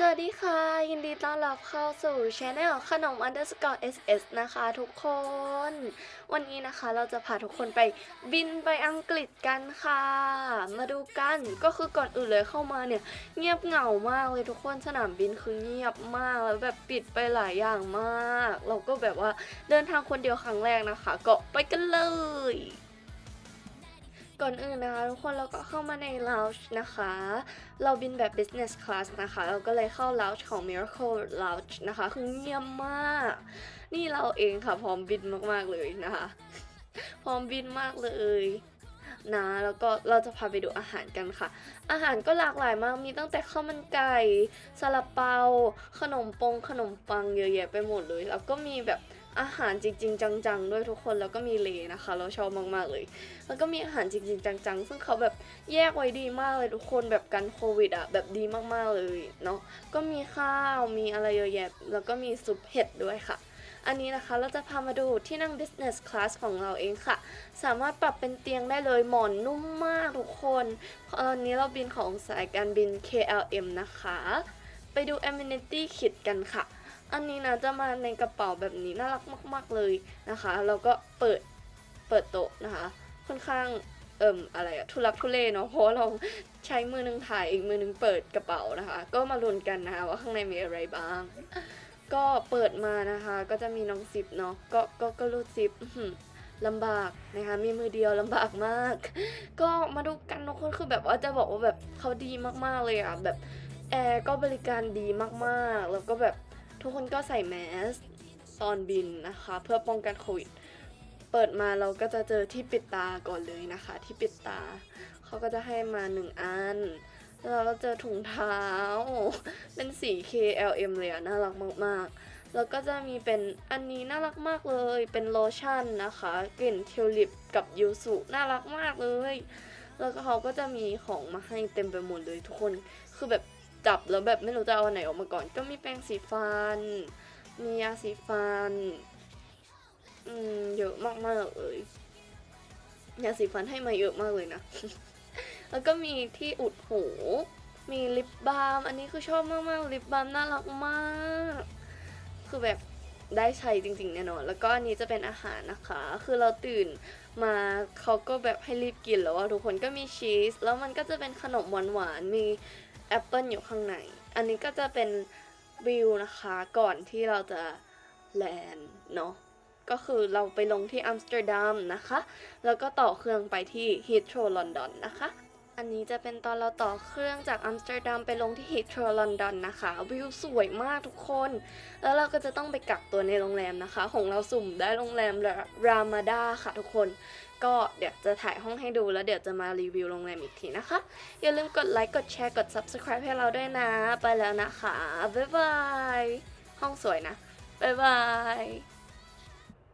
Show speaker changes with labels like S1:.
S1: สวัสดีค่ะ ยินดีต้อนรับเข้าสู่ช anel ขนม underscore ss นะคะทุกคน วันนี้นะคะเราจะพาทุกคนไปบินไปอังกฤษกันค่ะ มาดูกันก็คือก่อนอื่นเลยเข้ามาเนี่ย เงียบเหงามากเลยทุกคนสนามบินคือเงียบมากแล้วแบบปิดไปหลายอย่างมาก เราก็แบบว่าเดินทางคนเดียวครั้งแรกนะคะ ก็ไปกันเลย ก่อนอื่นนะคะทุกคนเราก็เข้ามาใน lounge นะคะ เราบินแบบ business class นะคะ เราก็เลยเข้า lounge ของ Miracle Lounge นะคะ คือเงียบมาก นี่เราเองค่ะ พร้อมบินมากๆเลยนะคะ พร้อมบินมากเลยนะแล้วก็เราจะพาไปดูอาหารกันค่ะ อาหารก็หลากหลายมากมีตั้งแต่ข้าวมันไก่ซาลาเปา ขนมปงขนมปังเยอะแยะไปหมดเลย แล้วก็มีแบบ อาหารจริง ๆ จังๆ ด้วยทุกคนแล้วก็มีเลนะคะ เราชอบมากๆเลย แล้วก็มีอาหารจริง ๆ จังๆ ซึ่งเขาแบบแยกไว้ดีมากเลยทุกคนแบบกันโควิดอะแบบดีมากๆเลยเนาะก็มีข้าวมีอะไรเยอะแยะแล้วก็มีซุปเห็ดด้วยค่ะอันนี้นะคะเราจะพามาดูที่นั่ง business class ของเราเองค่ะ สามารถปรับเป็นเตียงได้เลยหมอนนุ่มมากทุกคนตอนนี้เราบินของสายการบิน KLM นะคะ ไปดู amenity kit กันค่ะ อันนี้นะจะมาในกระเป๋าแบบนี้น่ารักมาก ๆเลยนะคะแล้วก็เปิดเปิดโต๊ะนะคะ ค่อนข้างเอิ่มอะไรอะทุลักทุเลเนาะเพราะเราใช้มือหนึงถ่ายอีกมือหนึงเปิดกระเป๋านะคะ ก็มาลุ้นกันนะคะว่าข้างในมีอะไรบ้าง ก็เปิดมานะคะ ก็จะมีน้องซิปเนาะก็ก็ก็รูดซิปลำบากนะคะมีมือเดียวลำบากมาก ก็มาดูกันทุกคนคือแบบว่าจะบอกว่าแบบเขาดีมากๆเลยอะแบบแอร์ก็บริการดีมากๆ แล้วก็แบบ ทุกคนก็ใส่แมสตอนบินนะคะ เพื่อป้องกันโควิด เปิดมาเราก็จะเจอที่ปิดตาก่อนเลยนะคะ ที่ปิดตา เขาก็จะให้มาหนึ่งอัน แล้วเราเจอถุงเท้า เป็นสี KLM เลยอะน่ารักมากๆ แล้วก็จะมีเป็นอันนี้น่ารักมากเลย เป็นโลชั่นนะคะ กลิ่นทิวลิปกับยูสุน่ารักมากเลย แล้วก็เขาก็จะมีของมาให้เต็มไปหมดเลยทุกคน คือแบบ จับแล้วแบบไม่รู้จะเอาไหนออกมาก่อน ก็มีแปรงสีฟัน มียาสีฟัน อืมเยอะมากๆเลยยาสีฟันให้มาเยอะมากเลยนะ แล้วก็มีที่อุดหู มีลิปบาล์ม อันนี้คือชอบมากๆ ลิปบาล์มน่ารักมาก คือแบบได้ใช้จริงๆแน่นอน แล้วก็อันนี้จะเป็นอาหารนะคะ คือเราตื่นมาเขาก็แบบให้รีบกินแล้วว่าทุกคนก็มีชีส แล้วมันก็จะเป็นขนมหวานๆ มี แอปเปิลอยู่ข้างใน อันนี้ก็จะเป็นวิวนะคะก่อนที่เราจะแลนด์เนาะก็คือเราไปลงที่อัมสเตอร์ดัมนะคะ แล้วก็ต่อเครื่องไปที่ฮิตโ r ลอนดอนนะคะ อันนี้จะเป็นตอนเราต่อเครื่องจากอัมสเตอร์ดัมไปลงที่ฮีทโ r ลอนดอนนะคะ วิวสวยมากทุกคน แล้วเราก็จะต้องไปกักตัวในโรงแรมนะคะ ของเราสุ่มได้โรงแรมรามาดาค่ะทุกคน ก็เดี๋ยวจะถ่ายห้องให้ดูแล้วเดี๋ยวจะมารีวิวโรงแรมอีกทีนะคะ อย่าลืมกดไลค์กดแชร์กด subscribe ให้เราด้วยนะ ไปแล้วนะคะ บ๊ายบาย ห้องสวยนะ บ๊ายบาย